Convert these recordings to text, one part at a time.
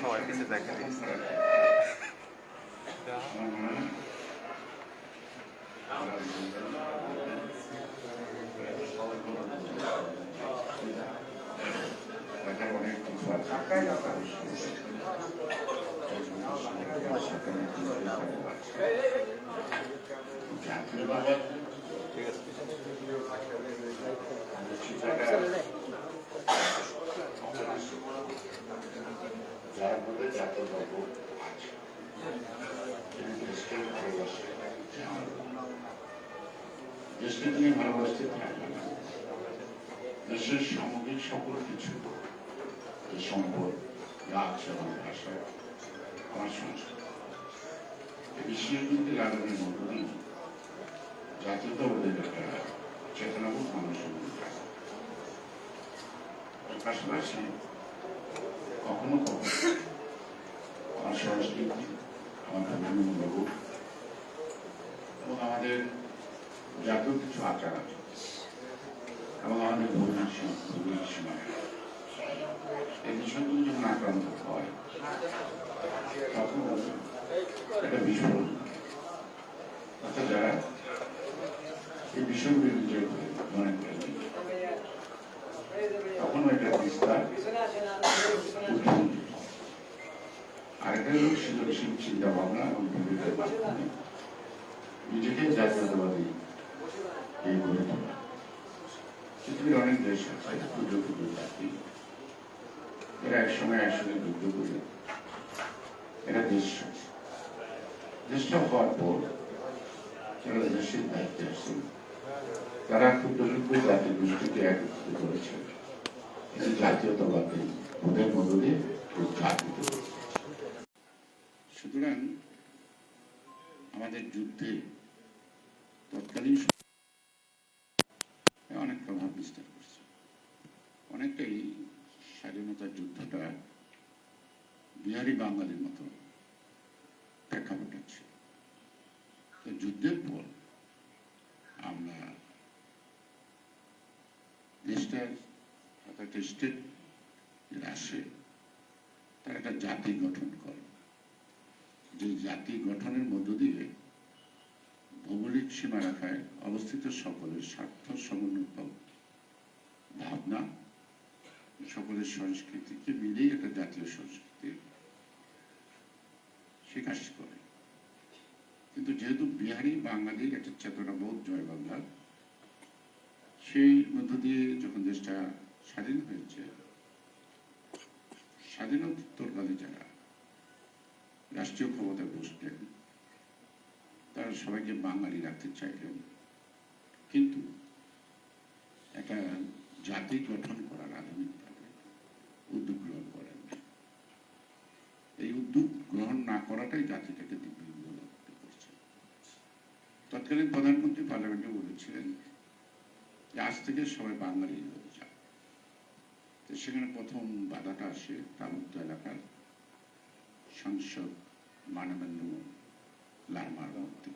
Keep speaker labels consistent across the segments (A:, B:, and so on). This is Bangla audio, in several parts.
A: সবাই কিছু দেখে দিচ্ছে ঠিক আছে
B: দেশকে দেশকে ভালোবাসতে থাকবেন না দেশের সামগ্রিক সকল কিছু এই সম্পদ গাছ এবং ভাষা আমার সংস্কৃতি এই বিশ্ববিদ্যালয় লাগানোর মধ্য দিয়ে জাতীয়তাবাদের একটা চেতনাবোধ মানুষের মধ্যে পাশাপাশি কখনো কখনো আমার সংস্কৃতি আমার ধর্মমূল্যবোধ এবং আমাদের জাতীয় কিছু আচার আছে এবং আমাদের ধর্মীয় সীমা ধর্মীয় এই বিষয়গুলো যখন আক্রান্ত হয় তখন এটা বিস্ফোরণ। অর্থাৎ যারা এই বিষয়গুলি মনে করে তখন এটা বিস্তার আরেকটা হল সৃজনশীল চিন্তা ভাবনা এবং বিবেকের মাধ্যমে নিজেকে জাতীয়তাবাদী এই গড়ে তোলা। পৃথিবীর অনেক দেশ আছে ক্ষুদ্র ক্ষুদ্র জাতি। এরা একসময় একসঙ্গে যুদ্ধ করে। এরা দেশ। দেশটা হওয়ার পর, যারা দেশের দায়িত্বে আসেন তারা ক্ষুদ্র ক্ষুদ্র জাতির গোষ্ঠীকে একত্রিত করেছে। ওদের উদ্ঘাটিত সুতরাং আমাদের যুদ্ধে তৎকালীন অনেক প্রভাব বিস্তার করছে। অনেকটাই স্বাধীনতার যুদ্ধটা বিহারি বাঙালির মতো প্রেক্ষাপট আছে তো যুদ্ধের পর আমরা দেশটার অর্থাৎ স্টেট আসে তার একটা জাতি গঠন করে। যে জাতি গঠনের মধ্য দিয়ে ভৌগোলিক সীমা সীমারেখায় অবস্থিত সকলের স্বার্থ সমন্বিত ভাবনা, সকলের সংস্কৃতিকে মিলেই একটা জাতীয় সংস্কৃতি বিকাশ করে। কিন্তু যেহেতু বিহারি বাঙালির একটা চেতনাবোধ জয় বাংলা সেই মধ্য দিয়ে যখন দেশটা স্বাধীন হয়েছে। স্বাধীনোত্তরকালে যারা, রাষ্ট্রীয় ক্ষমতায় বসলেন তারা সবাইকে বাঙালি রাখতে চাইলেন। কিন্তু একটা জাতি গঠন করার আধুনিকভাবে উদ্যোগ গ্রহণ করেন এই উদ্যোগ গ্রহণ না করাটাই জাতিটাকে করছে তৎকালীন প্রধানমন্ত্রী পার্লামেন্টে বলেছিলেন যে, আজ থেকে সবাই বাঙালি হয়ে যাক তো সেখানে প্রথম বাধাটা আসে তামুক্ত এলাকার সাংসদ মানবেন্দ্র লারমার মধ্যে।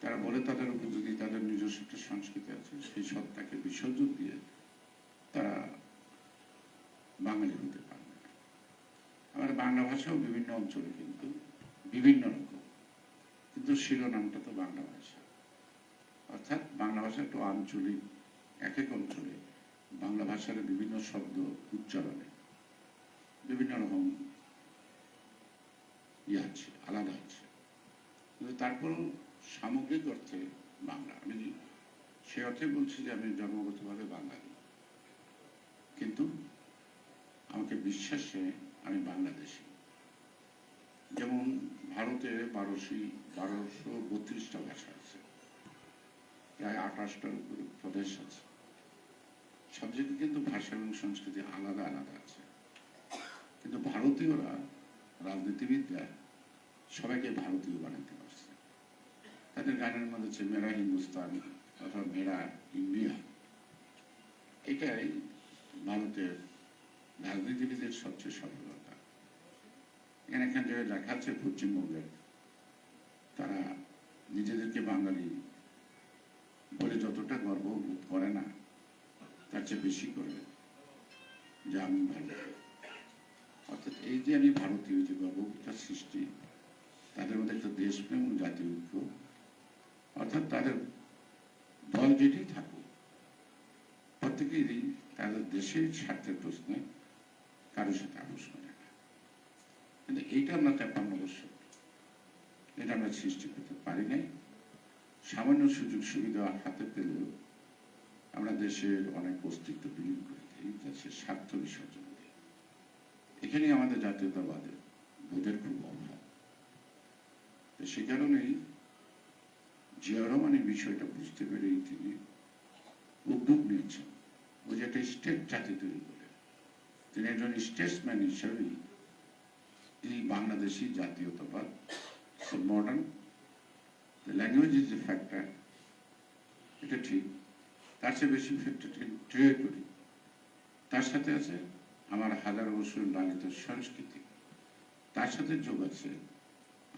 B: তারা বলে তাদের উপযোগী তাদের নিজস্ব একটা সংস্কৃতি আছে, সেই সত্তাকে বিসর্জন দিয়ে তারা বাঙালি হতে পারবে না। আমাদের বাংলা ভাষাও বিভিন্ন অঞ্চলে কিন্তু বিভিন্ন রকম, কিন্তু শিরোনামটা তো বাংলা ভাষা। অর্থাৎ বাংলা ভাষা একটু আঞ্চলিক, এক এক অঞ্চলে ভাষার বিভিন্ন শব্দ উচ্চারণে বিভিন্ন রকম ইয়ে আছে, আলাদা আছে। কিন্তু তারপরেও সামগ্রিক অর্থে বাংলা। আমি সে অর্থে বলছি যে আমি জন্মগতভাবে বাঙালি। কিন্তু আমাকে বিশ্বাসে আমি বাংলাদেশি। যেমন ভারতে বারোশি, বারোশো বত্রিশটা ভাষা আছে। প্রায় আঠাশটার উপরে প্রদেশ আছে। সব জায়গায় কিন্তু ভাষা এবং সংস্কৃতি আলাদা আলাদা আছে। কিন্তু ভারতীয়রা, রাজনীতিবিদরা সবাইকে ভারতীয় বানাতে পারছে। তাদের গানের মধ্যে হচ্ছে মেরা হিন্দুস্তান অথবা মেরা ইন্ডিয়া। এটাই ভারতের রাজনীতিবিদের সবচেয়ে সফলতা এখানে এখান জায়গায় দেখাচ্ছে পশ্চিমবঙ্গের তারা নিজেদেরকে বাঙালি বলে যতটা গর্ব বোধ করে চেয়ে বেশি করে যে আমি ভালো। অর্থাৎ এই যে আমি ভারতীয় যে গর্ববোধটার সৃষ্টি, তাদের মধ্যে একটা দেশপ্রেম ও জাতীয় ঐক্য, অর্থাৎ তাদের দল যেটি থাকুক প্রত্যেকেরই তাদের দেশের স্বার্থের প্রশ্নে কারোর সাথে আপোষ করে না। কিন্তু এইটা আমরা তেপান্ন বছর এটা আমরা সৃষ্টি করতে পারি নাই। সামান্য সুযোগ সুবিধা হাতে পেলেও আমরা দেশের অনেক অস্তিত্ব বিলীন করে দিই দেশের স্বার্থ বিসর্জন দিই এখানে আমাদের জাতীয়তাবাদের বোধের খুব অভাব। তো সে কারণেই জিয়া রহমান এই বিষয়টা বুঝতে পেরেই তিনি উদ্যোগ নিয়েছেন। ও যে একটা স্টেট জাতি তৈরি করে, তিনি একজন স্টেটসম্যান হিসাবেই এই বাংলাদেশি জাতীয়তাবাদ modern language is a factor এটা ঠিক। তার চেয়ে বেশি ট্রেড করি। তার সাথে আছে আমার হাজার বছর লালিত সংস্কৃতি। তার সাথে যোগ আছে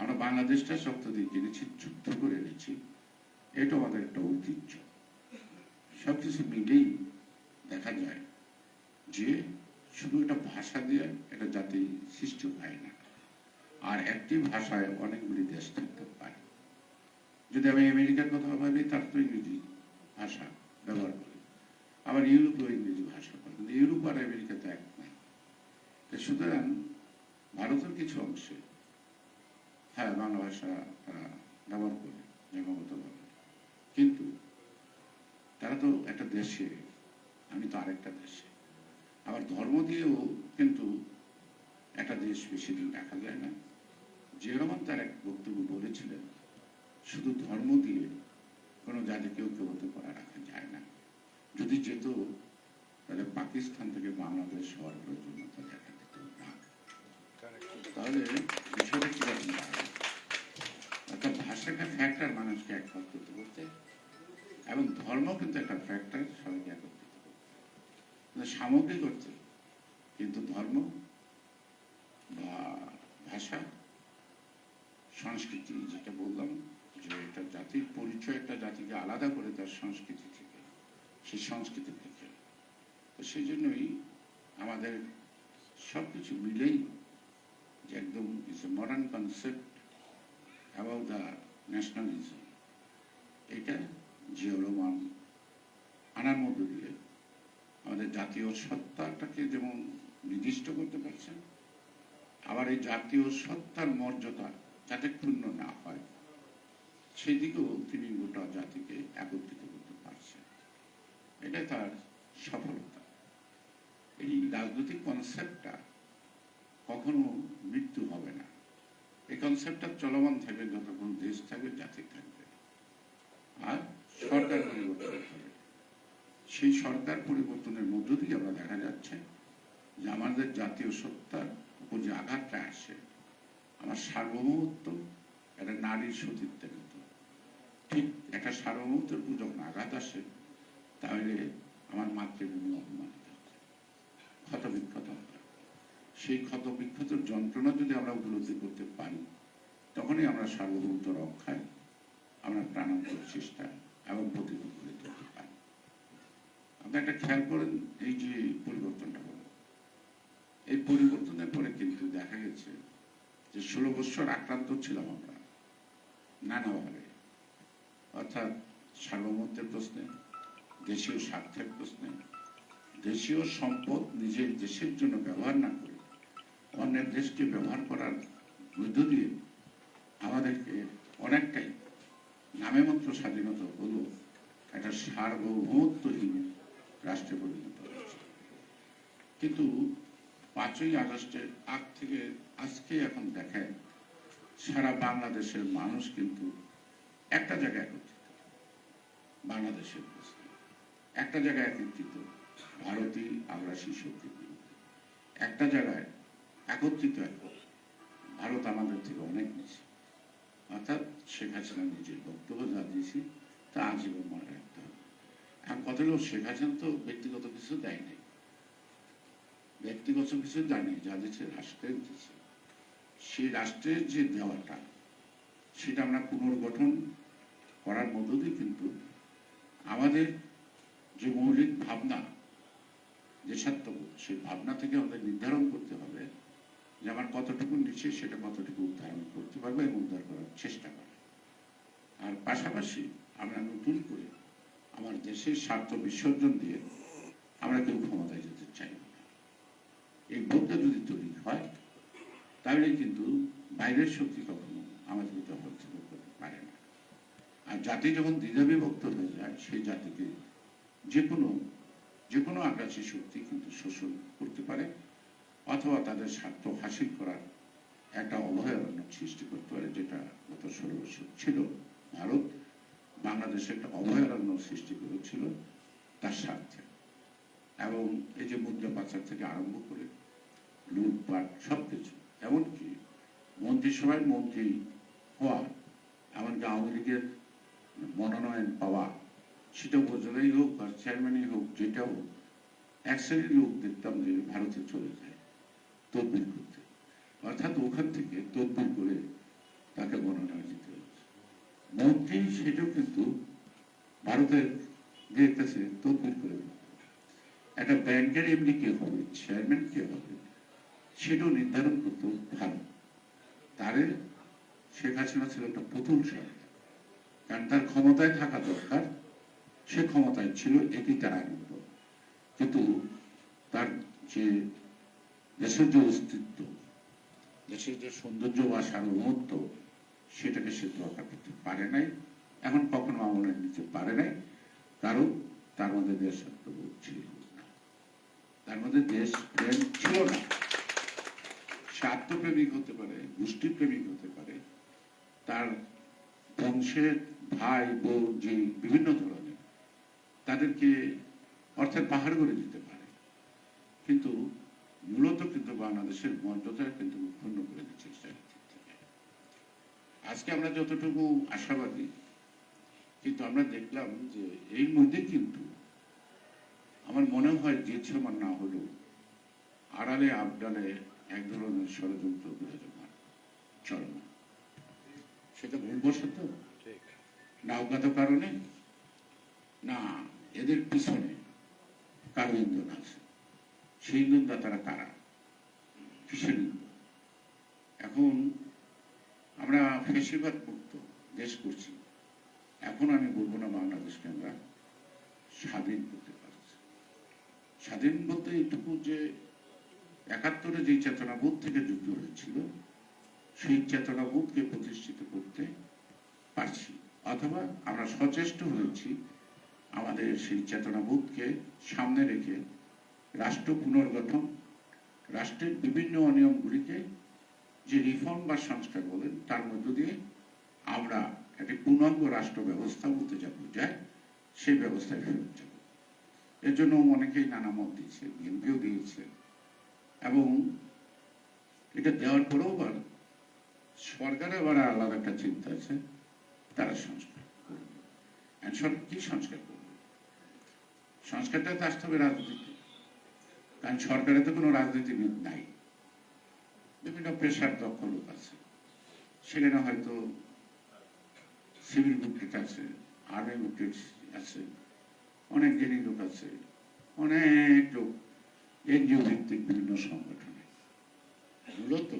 B: আমরা বাংলাদেশটা শক্ত দিয়ে কিনেছি যুদ্ধ করে এনেছি। এটা আমাদের একটা ঐতিহ্য। সব কিছু মিলেই দেখা যায় যে শুধু একটা ভাষা দিয়ে এটা জাতি সৃষ্টি হয় না। আর একটি ভাষায় অনেকগুলি দেশ থাকতে পারে। যদি আমি আমেরিকার কথা ভাবি, তার তো ইংরেজি ভাষা। ব্যবহার করে। আবার ইউরোপেও ইংরেজি ভাষা করে কিন্তু ইউরোপ আর আমেরিকা তো এক নাই সুতরাং ভারতের কিছু অংশে হ্যাঁ বাংলা ভাষা তারা ব্যবহার করে জন্মগতভাবে কিন্তু তারা তো একটা দেশে, আমি তো আরেকটা দেশে। আবার ধর্ম দিয়েও কিন্তু একটা দেশ বেশি দিন দেখা যায় না। যে রহমান তার এক বক্তব্য বলেছিলেন, শুধু ধর্ম দিয়ে কোনো জাতিকে ঐক্যবদ্ধ করা রাখা যায় না। যদি যেত, তাহলে পাকিস্তান থেকে বাংলাদেশ হওয়ার প্রয়োজনীয়তা দেখা দিত। না তাহলে বিষয়টা কীরকম অর্থাৎ ফ্যাক্টর মানুষকে একমত করতে এবং ধর্ম কিন্তু একটা ফ্যাক্টর সবাইকে একত্রিত করতে কিন্তু সামগ্রিক করতে কিন্তু ধর্ম বা ভাষা, সংস্কৃতি, যেটা বললাম যে একটা জাতির পরিচয় একটা জাতিকে আলাদা করে তার সংস্কৃতি থেকে, সেই সংস্কৃতি থেকে। তো সেই জন্যই আমাদের সব কিছু মিলেই যে একদম is a modern concept about the nationalism এটা জিয়া আনার মধ্য দিয়ে আমাদের জাতীয় সত্তাটাকে যেমন নির্দিষ্ট করতে পারছেন, আবার এই জাতীয় সত্তার মর্যাদা যাতে ক্ষুণ্ণ না হয়। সেদিকেও তিনি গোটা জাতিকে একত্রিত করতে পারছেন। এটা তার সফলতা। এই রাজনৈতিক কনসেপ্টটা কখনো মৃত্যু হবে না। এই কনসেপ্টটা চলমান থাকবে যতক্ষণ দেশ থাকবে, জাতি থাকবে। আর সরকার পরিবর্তন হবে। সেই সরকার পরিবর্তনের মধ্য দিয়ে আমরা দেখা যাচ্ছে যে আমাদের জাতীয় সত্তার উপর যে আঘাতটা আসে, আমার সার্বভৌমত্ব একটা নারীর সতীত্বের ঠিক একটা সার্বভৌমত্বের উপর যখন আঘাত আসে, তাহলে আমার মাতৃভূমি অপমানিত ক্ষতবিক্ষত সেই ক্ষতবিক্ষত যন্ত্রণা যদি আমরা উপলব্ধি করতে পারি, তখনই আমরা সার্বভৌমত্ব রক্ষায় আমরা প্রাণান্তর চেষ্টা এবং প্রতিরোধ করে তুলতে পারি। আপনি একটা খেয়াল করেন, এই যে পরিবর্তনটা হলো। এই পরিবর্তনের পরে কিন্তু দেখা গেছে যে ষোলো বছর আক্রান্ত ছিলাম আমরা নানাভাবে অর্থাৎ সার্বভৌমত্বের প্রশ্নে, দেশীয় স্বার্থের প্রশ্নে, দেশীয় সম্পদ নিজের দেশের জন্য ব্যবহার না করে, অন্যের দেশকে ব্যবহার করার মধ্য দিয়ে আমাদেরকে অনেকটাই নামে মাত্র স্বাধীনতা হলো একটা সার্বভৌমত্বহীন রাষ্ট্রে পরিণত হয়েছে। কিন্তু পাঁচই আগস্টের আগ থেকে আজকে এখন দেখেন, সারা বাংলাদেশের মানুষ কিন্তু একটা জায়গায় একত্রিত। বাংলাদেশের একটা জায়গায় একত্রিত ভারতীয় আগ্রাসী শক্তির একটা জায়গায় একত্রিত ভারত আমাদের থেকে অনেক বেশি। অর্থাৎ শেখ হাসিনা নিজের বক্তব্য যা দিয়েছি, তা আজীবন মনে রাখতে হবে। এখন কথা হলো, শেখ হাসিনা তো ব্যক্তিগত কিছু দেয় নাই ব্যক্তিগত কিছু জানি যা দিচ্ছে রাষ্ট্রের দিচ্ছে সেই রাষ্ট্রের যে দেওয়াটা, সেটা আমরা পুনর্গঠন করার মধ্য দিয়ে কিন্তু আমাদের যে মৌলিক ভাবনা দেশাত্মবোধ সেই ভাবনা থেকে আমাদের নির্ধারণ করতে হবে যে আমার কতটুকু নিচে সেটা কতটুকু উদ্ধারণ করতে পারব এবং উদ্ধার করার চেষ্টা করে। আর পাশাপাশি আমরা নতুন করে আমার দেশের স্বার্থ বিসর্জন দিয়ে আমরা কেউ ক্ষমতায় যেতে চাই না। এই বোধটা যদি তৈরি হয় তাহলে কিন্তু বাইরের শক্তি কখনো আমাদের দখল থেকে করতে পারে না আর জাতি যখন দ্বিধাবিভক্ত হয়ে যায়, সেই জাতিকে যে কোনো যে কোনো আগ্রাসী শক্তি কিন্তু শোষণ করতে পারে, অথবা তাদের স্বার্থ হাসিল করার একটা অভয়ারণ্য সৃষ্টি করতে পারে, যেটা গত ষোলো বছর ছিল। ভারত বাংলাদেশে একটা অভয়ারণ্য সৃষ্টি করেছিল তার স্বার্থে। এবং এই যে মুদ্রা পাচার থেকে আরম্ভ করে লুটপাট সবকিছু, এমনকি মন্ত্রিসভায় মন্ত্রী হওয়া, এমনকি আওয়ামী লীগের মনোনয়ন পাওয়া, সেটা উপজেলাই হোক আর চেয়ারম্যানই হোক, যেটা হোক এক শ্রেণির লোক দেখতাম যে ভারতে চলে যায় তদবির করতে। অর্থাৎ ওখান থেকে তদবির করে তাকে মনোনয়ন দিতে হচ্ছে। মন্ত্রী সেটাও কিন্তু ভারতের কাছে তদবির করে একটা ব্যাংকের এমনি কে হবে, চেয়ারম্যান কে হবে, সেটাও নির্ধারণ করতো ভালো তারে শেখ হাসিনা ছিল একটা পুতুল সরকার। কারণ তার ক্ষমতায় থাকা দরকার, সে ক্ষমতায় ছিল এটি তার আনন্দ। কিন্তু তার যে দেশের যে অস্তিত্ব, দেশের যে সৌন্দর্য বা সার্বভৌমত্ব, সেটাকে সে রক্ষা করতে পারে নাই। এখন কখনো আমলে নিতে পারে নাই, কারণ তার মধ্যে দেশাত্মবোধ ছিল না। তার মধ্যে দেশ প্রেম ছিল না। সে আত্মপ্রেমিক হতে পারে, গোষ্ঠীপ্রেমিক হতে পারে। তার বংশের ভাই বোন যে বিভিন্ন ধরনের, তাদেরকে অর্থাৎ পাহাড় করে দিতে পারে। কিন্তু মূলত কিন্তু বাংলাদেশের মর্যাদা কিন্তু ক্ষুণ্ণ করে দিচ্ছে আজকে আমরা যতটুকু আশাবাদী, কিন্তু আমরা দেখলাম যে এই মধ্যে কিন্তু আমার মনে হয় যে সমান না হলেও আড়ালে আবডালে এক ধরনের ষড়যন্ত্র, বিরাজমান, চলমান। সেটা ভুলবশত
A: ঠিক
B: না অজ্ঞাত কারণে না এদের পিছনে কারও ইন্ধন আছে। সেই ইন্ধনদাতারা কারা? কিসের এখন আমরা ফেসিবাদ মুক্ত দেশ করছি। এখন আমি বলব না বাংলাদেশকে আমরা স্বাধীন করতে পারছি। স্বাধীন বলতে এইটুকু যে একাত্তরে যে চেতনাবোধ থেকে যুক্ত হয়েছিল, সেই চেতনাবোধকে প্রতিষ্ঠিত করতে পারছি। অথবা আমরা সচেষ্ট হয়েছি আমাদের সেই চেতনাবোধকে সামনে রেখে রাষ্ট্র পুনর্গঠন, রাষ্ট্রের বিভিন্ন অনিয়মগুলিকে যে রিফর্ম বা সংস্কার বলেন, তার মধ্য দিয়ে আমরা একটি পূর্ণাঙ্গ রাষ্ট্র ব্যবস্থা বলতে যা বোঝায়, সেই ব্যবস্থায় ফেরত যাব। এর জন্য অনেকেই নানা মত দিয়েছে বিএনপিও দিয়েছে এবং এটা দেওয়ার পরেও আবার সরকারের আবার আলাদা একটা চিন্তা আছে। তারা সংস্কার করবে। কি সংস্কার করবে? সংস্কারটা তো আসতে হবে রাজনীতিতে। কারণ সরকারে তো কোনো রাজনীতিবিদ নাই। বিভিন্ন পেশার দক্ষ লোক আছে। সেখানে হয়তো সিভিল বুকেট আছে, আর্মি বুকেট আছে, অনেক জ্ঞানী লোক আছে, অনেক লোক এনজিও ভিত্তিক বিভিন্ন সংগঠনে। মূলত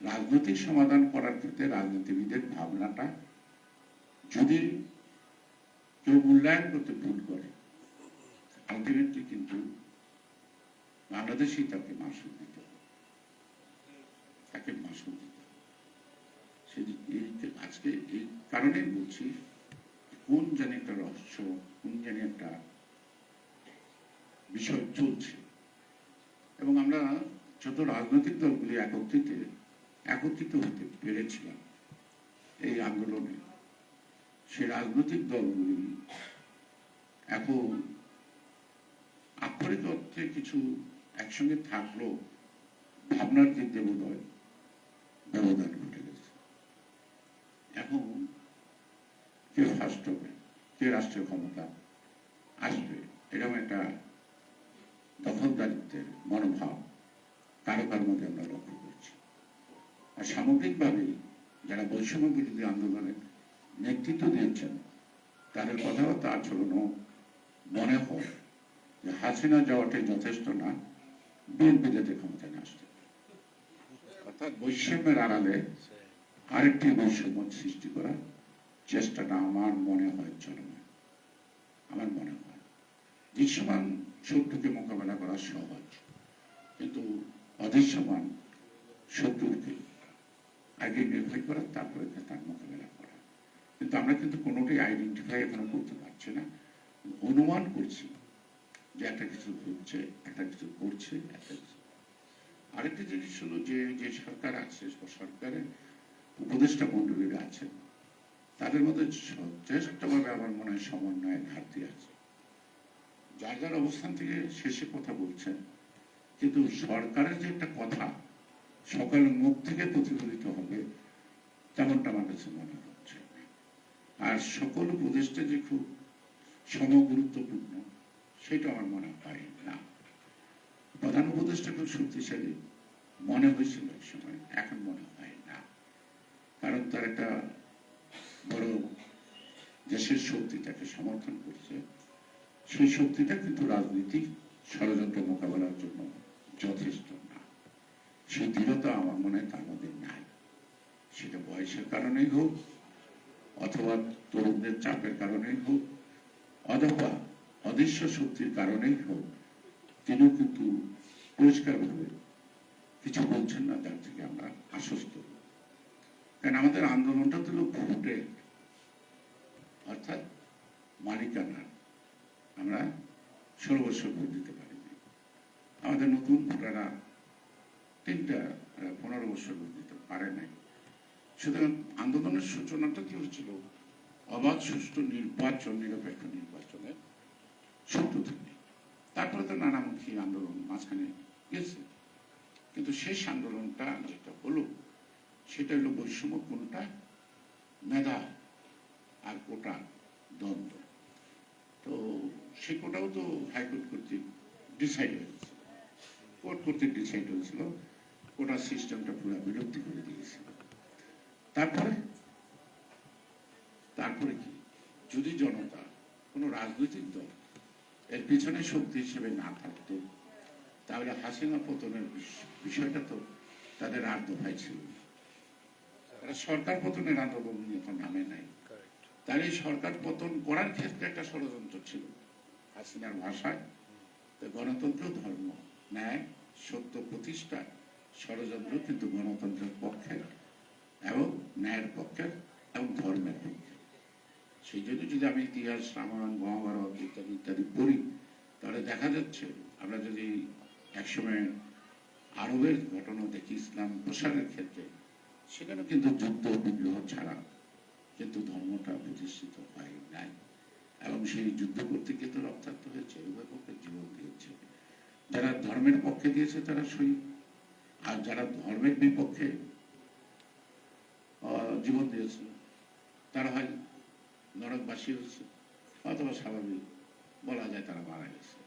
B: রাজনৈতিক সমাধান করার ক্ষেত্রে রাজনীতিবিদের ভাবনাটা যদি কেউ মূল্যায়ন করতে ভুল করে আলটিমেটলি কিন্তু বাংলাদেশই তাকে মাসুল দিতে হবে। তাকে মাসুল দিতে হবে। সে- আজকে এই কারণেই বলছি, কোন জানি একটা রহস্য, কোন জানি একটা বিষয় চলছে। এবং আমরা যত রাজনৈতিক দলগুলি একত্রিত একত্রিত হতে পেরেছিলাম এই আন্দোলনে সে রাজনৈতিক দলগুলি এখন আক্ষরিক অর্থে কিছু একসঙ্গে থাকল ভাবনার দিক দিয়ে বোধ হয় ব্যবধান ঘটে গেছে। এখন কে ফার্স্ট হবে? কে রাষ্ট্রীয় ক্ষমতা আসবে? এরকম একটা দখলদারিত্বের মনোভাব কারও কারোর মধ্যে আমরা লক্ষ্য করছি। আর সামগ্রিকভাবে যারা বৈষম্য বিরোধী আন্দোলনের নেতৃত্ব দিয়েছেন। তাদের কথাবার্তা আচরণও মনে হয় যে হাসিনা যাওয়াটাই যথেষ্ট না, বিএনপি যাতে ক্ষমতায় আসতে অর্থাৎ বৈষম্যের আড়ালে আরেকটি বৈষম্য সৃষ্টি করার চেষ্টাটা আমার মনে হয় চলমান আমার মনে হয়। দৃশ্যমান শত্রুকে মোকাবেলা করা সহজ, কিন্তু অদৃশ্যমান শত্রুকে আগে নির্ভয় করা, তারপরে তার মোকাবেলা কিন্তু আমরা কিন্তু কোনোটাই আইডেন্টিফাই এখনও করতে পারছি না। অনুমান করছি যে একটা কিছু হচ্ছে একটা কিছু করছে একটা কিছু আরেকটা জিনিস হলো যে যে সরকার আছে, সরকারের উপদেষ্টা মন্ডলীরা আছেন, তাদের মধ্যে যথেষ্টভাবে আমার মনে হয় সমন্বয়ের ঘাটতি আছে। যার যার অবস্থান থেকে শেষে কথা বলছেন, কিন্তু সরকারের যে একটা কথা, সকালের মুখ থেকে প্রতিফলিত হবে, তেমনটা আমার কাছে মনে হয়। আর সকল উপদেষ্টা যে খুব সমগুরুত্বপূর্ণ, সেটা আমার মনে হয় না। প্রধান উপদেষ্টা খুব শক্তিশালী, মনে হয়েছিল এক সময়, এখন মনে হয় না। কারণ তার একটা বড় দেশের শক্তি তাকে সমর্থন করছে। সেই শক্তিটা কিন্তু রাজনীতিক ষড়যন্ত্র মোকাবেলার জন্য যথেষ্ট না। সেই দৃঢ়তা আমার মনে হয় তার মধ্যে নাই। সেটা বয়সের কারণেই হোক অথবা তরুণদের চাপের কারণেই হোক, অথবা অদৃশ্য শক্তির কারণেই হোক, তিনিও কিন্তু পরিষ্কারভাবে কিছু বলছেন না যার থেকে আমরা আশ্বস্ত। কারণ আমাদের আন্দোলনটা ছিল ভোটে। অর্থাৎ মালিকানা আমরা ষোলো বছর ভোট দিতে পারিনি। আমাদের নতুন ভোটাররা তিনটা, পনেরো বছর ভোট দিতে পারে নাই। সুতরাং আন্দোলনের সূচনাটা কি হচ্ছিল? অবাধ, সুষ্ঠু নির্বাচন, নিরপেক্ষ নির্বাচনের সূত্র থেকে তারপরে তো নানামুখী আন্দোলন মাঝখানে গেছে। কিন্তু শেষ আন্দোলনটা যেটা হলো, সেটা হলো বৈষম্য কোনটা? মেধা আর কোটা দ্বন্দ্ব। তো সে কোটাও তো হাইকোর্ট কর্তৃক ডিসাইড হয়েছে। কোর্ট কর্তৃক ডিসাইড হয়েছিল কোটা সিস্টেমটা পুরো তারপরে? তারপরে কি? যদি জনতা কোনো রাজনৈতিক দল এর পিছনে শক্তি হিসেবে না থাকতো তাহলে হাসিনা পতনের বিষয়টা তো তাদের আর দফায় ছিল। তারা সরকার পতনের আন্দোলন নিয়ে তো নামে নাই। তাহলে এই সরকার পতন করার ক্ষেত্রে একটা ষড়যন্ত্র ছিল। হাসিনার ভাষায়। গণতন্ত্র ধর্ম ন্যায় সত্য প্রতিষ্ঠা ষড়যন্ত্র কিন্তু গণতন্ত্রের পক্ষে এবং ন্যায়ের পক্ষে এবং ধর্মের পক্ষে। সেই জন্য যদি আমি ইতিহাস, রামায়ণ, মহাভারত ইত্যাদি ইত্যাদি পড়ি, তাহলে দেখা যাচ্ছে আমরা যদি একসময় আরবের ঘটনা দেখি, ইসলাম প্রসারের ক্ষেত্রে সেখানে কিন্তু যুদ্ধ, বিগ্রহ ছাড়া কিন্তু ধর্মটা প্রতিষ্ঠিত হয় নাই। এবং সেই যুদ্ধ করতে গিয়ে তো রক্তাক্ত হয়েছে, উভয় পক্ষে জীবন দিয়েছে। যারা ধর্মের পক্ষে দিয়েছে তারা শহীদ আর যারা ধর্মের বিপক্ষে জীবন দিয়েছে। তারা হয় নরকবাসী হচ্ছে। অথবা স্বাভাবিক বলা যায় তারা মারা গেছে।